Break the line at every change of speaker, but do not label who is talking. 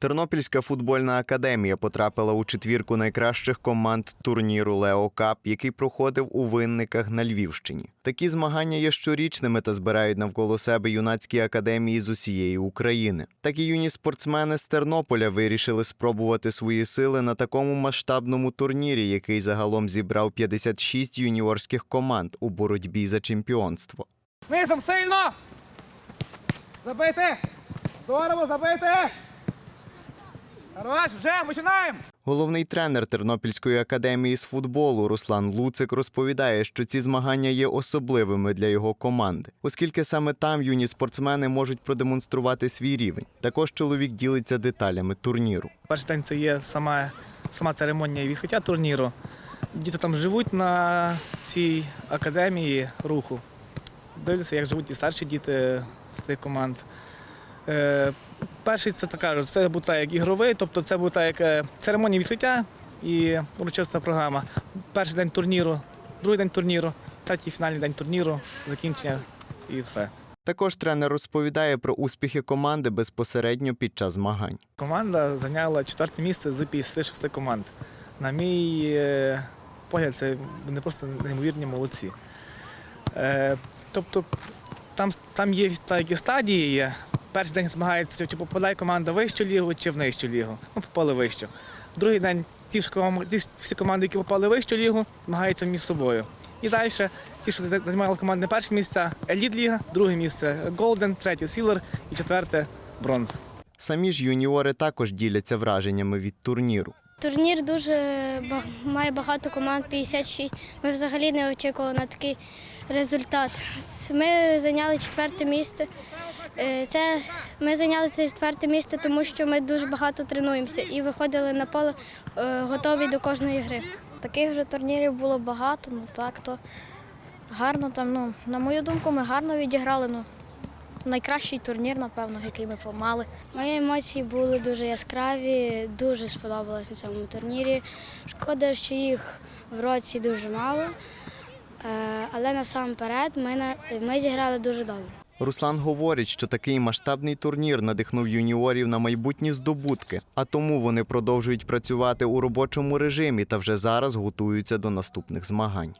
Тернопільська футбольна академія потрапила у четвірку найкращих команд турніру Лео Кап, який проходив у винниках на Львівщині. Такі змагання є щорічними та збирають навколо себе юнацькі академії з усієї України. Так і юні спортсмени з Тернополя вирішили спробувати свої сили на такому масштабному турнірі, який загалом зібрав 56 юніорських команд у боротьбі за чемпіонство.
Низом сильно! Забити! Здорово, забити! Хорош, вже починаємо!
Головний тренер Тернопільської академії з футболу Руслан Луцик розповідає, що ці змагання є особливими для його команди, оскільки саме там юні спортсмени можуть продемонструвати свій рівень. Також чоловік ділиться деталями турніру.
Перший день це є сама, сама церемонія відкриття турніру. Діти там живуть на цій академії руху. Дивляться, як живуть і старші діти з тих команд. Е, перший це так кажуть, це буде як ігровий, тобто це буде як е, церемонія відкриття і урочиста програма. Перший день турніру, другий день турніру, третій фінальний день турніру, закінчення і все.
Також тренер розповідає про успіхи команди безпосередньо під час змагань.
Команда зайняла четверте місце з 56 команд. На мій е, погляд, це вони просто неймовірні молодці. Тобто там, там є такі стадії. Перший день змагається, чи попадає команда в вищу лігу, чи в нижчу лігу. Ну, попали вищу. Другий день ті, ж ті всі команди, які попали в вищу лігу, змагаються між собою. І далі ті, що займали команди перше місце, еліт ліга, друге місце Голден, третє Сілер і четверте бронз.
Самі ж юніори також діляться враженнями від турніру.
Турнір дуже має багато команд, 56. Ми взагалі не очікували на такий результат. Ми зайняли четверте місце. Е, Це ми зайняли це четверте місце, тому що ми дуже багато тренуємося і виходили на поле е, готові до кожної гри.
Таких же турнірів було багато, ну так то гарно там, ну, на мою думку, ми гарно відіграли. Ну, найкращий турнір, напевно, який ми помали.
Мої емоції були дуже яскраві, дуже сподобалось на цьому турнірі. Шкода, що їх в році дуже мало, Е, але насамперед ми, на- ми зіграли дуже добре.
Руслан говорить, що такий масштабний турнір надихнув юніорів на майбутні здобутки, а тому вони продовжують працювати у робочому режимі та вже зараз готуються до наступних змагань.